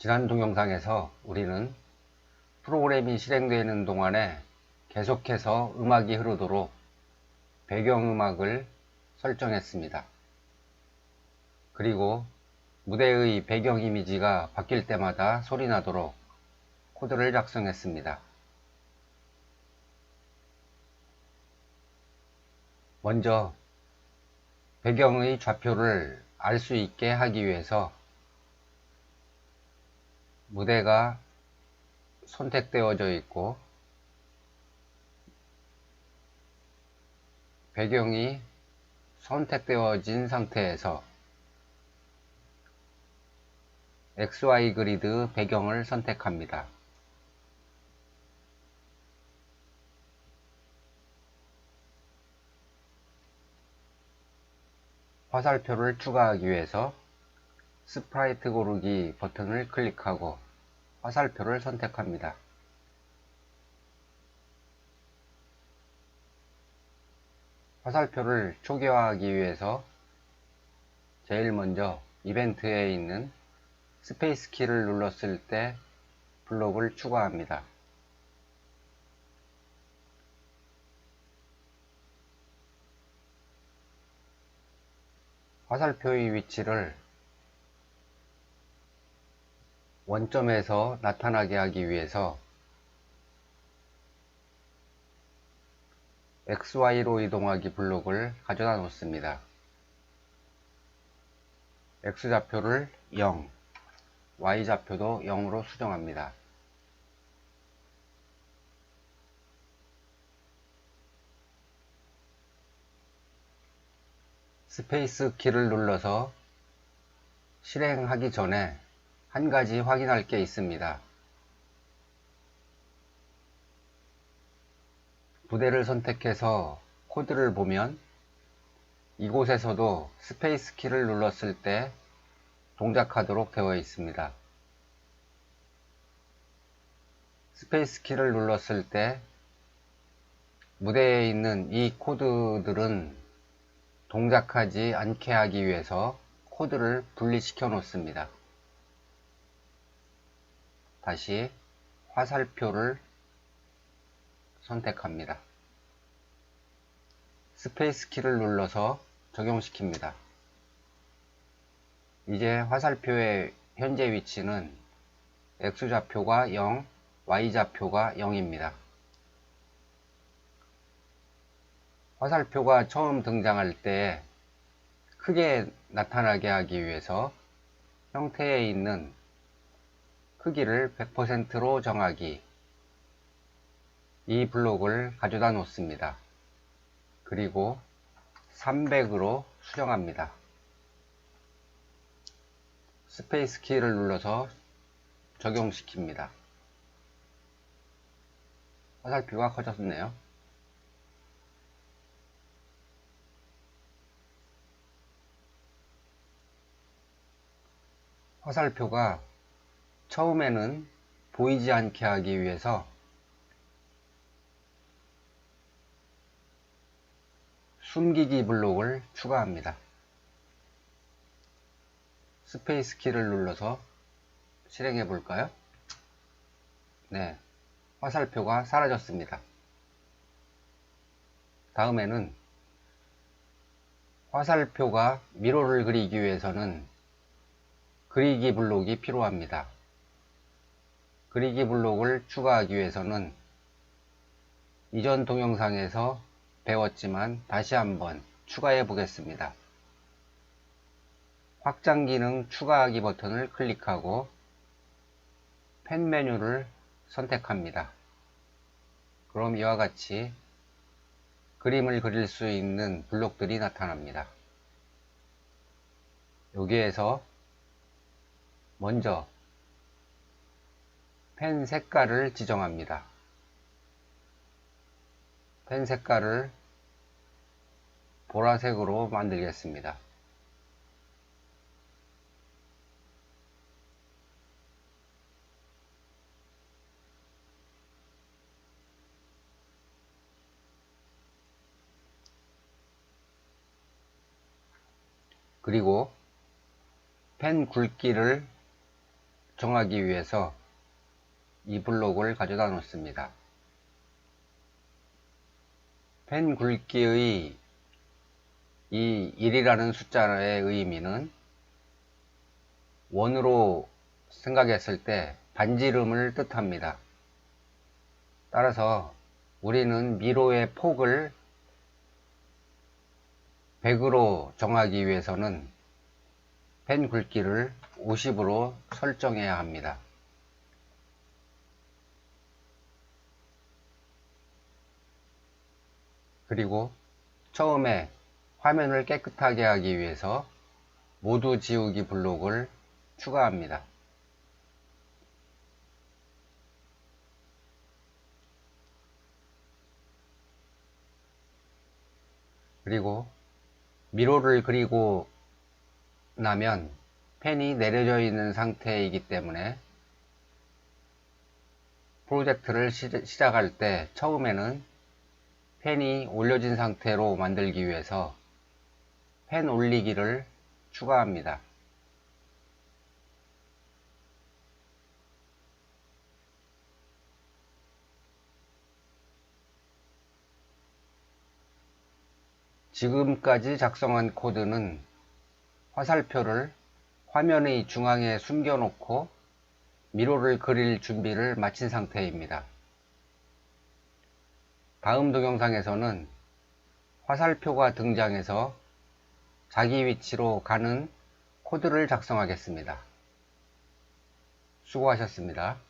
지난 동영상에서 우리는 프로그램이 실행되는 동안에 계속해서 음악이 흐르도록 배경음악을 설정했습니다. 그리고 무대의 배경 이미지가 바뀔 때마다 소리 나도록 코드를 작성했습니다. 먼저 배경의 좌표를 알 수 있게 하기 위해서 무대가 선택되어져 있고 배경이 선택되어진 상태에서 XY 그리드 배경을 선택합니다. 화살표를 추가하기 위해서 스프라이트 고르기 버튼을 클릭하고 화살표를 선택합니다. 화살표를 초기화하기 위해서 제일 먼저 이벤트에 있는 스페이스 키를 눌렀을 때 블록을 추가합니다. 화살표의 위치를 원점에서 나타나게 하기 위해서 XY로 이동하기 블록을 가져다 놓습니다. X좌표를 0, Y좌표도 0으로 수정합니다. 스페이스 키를 눌러서 실행하기 전에 한 가지 확인할 게 있습니다. 부대를 선택해서 코드를 보면 이곳에서도 스페이스 키를 눌렀을 때 동작하도록 되어 있습니다. 스페이스 키를 눌렀을 때 무대에 있는 이 코드들은 동작하지 않게 하기 위해서 코드를 분리시켜 놓습니다. 다시 화살표를 선택합니다. 스페이스 키를 눌러서 적용시킵니다. 이제 화살표의 현재 위치는 X좌표가 0, Y좌표가 0입니다. 화살표가 처음 등장할 때 크게 나타나게 하기 위해서 형태에 있는 크기를 100%로 정하기 이 블록을 가져다 놓습니다. 그리고 300으로 수정합니다. 스페이스 키를 눌러서 적용시킵니다. 화살표가 커졌네요. 화살표가 처음에는 보이지 않게 하기 위해서 숨기기 블록을 추가합니다. 스페이스 키를 눌러서 실행해 볼까요? 네, 화살표가 사라졌습니다. 다음에는 화살표가 미로를 그리기 위해서는 그리기 블록이 필요합니다. 그리기 블록을 추가하기 위해서는 이전 동영상에서 배웠지만 다시 한번 추가해 보겠습니다. 확장 기능 추가하기 버튼을 클릭하고 펜 메뉴를 선택합니다. 그럼 이와 같이 그림을 그릴 수 있는 블록들이 나타납니다. 여기에서 먼저 펜 색깔을 지정합니다. 펜 색깔을 보라색으로 만들겠습니다. 그리고 펜 굵기를 정하기 위해서 이 블록을 가져다 놓습니다. 펜 굵기의 이 1이라는 숫자의 의미는 원으로 생각했을 때 반지름을 뜻합니다. 따라서 우리는 미로의 폭을 100으로 정하기 위해서는 펜 굵기를 50으로 설정해야 합니다. 그리고 처음에 화면을 깨끗하게 하기 위해서 모두 지우기 블록을 추가합니다. 그리고 미로를 그리고 나면 펜이 내려져 있는 상태이기 때문에 프로젝트를 시작할 때 처음에는 펜이 올려진 상태로 만들기 위해서 펜 올리기를 추가합니다. 지금까지 작성한 코드는 화살표를 화면의 중앙에 숨겨놓고 미로를 그릴 준비를 마친 상태입니다. 다음 동영상에서는 화살표가 등장해서 자기 위치로 가는 코드를 작성하겠습니다. 수고하셨습니다.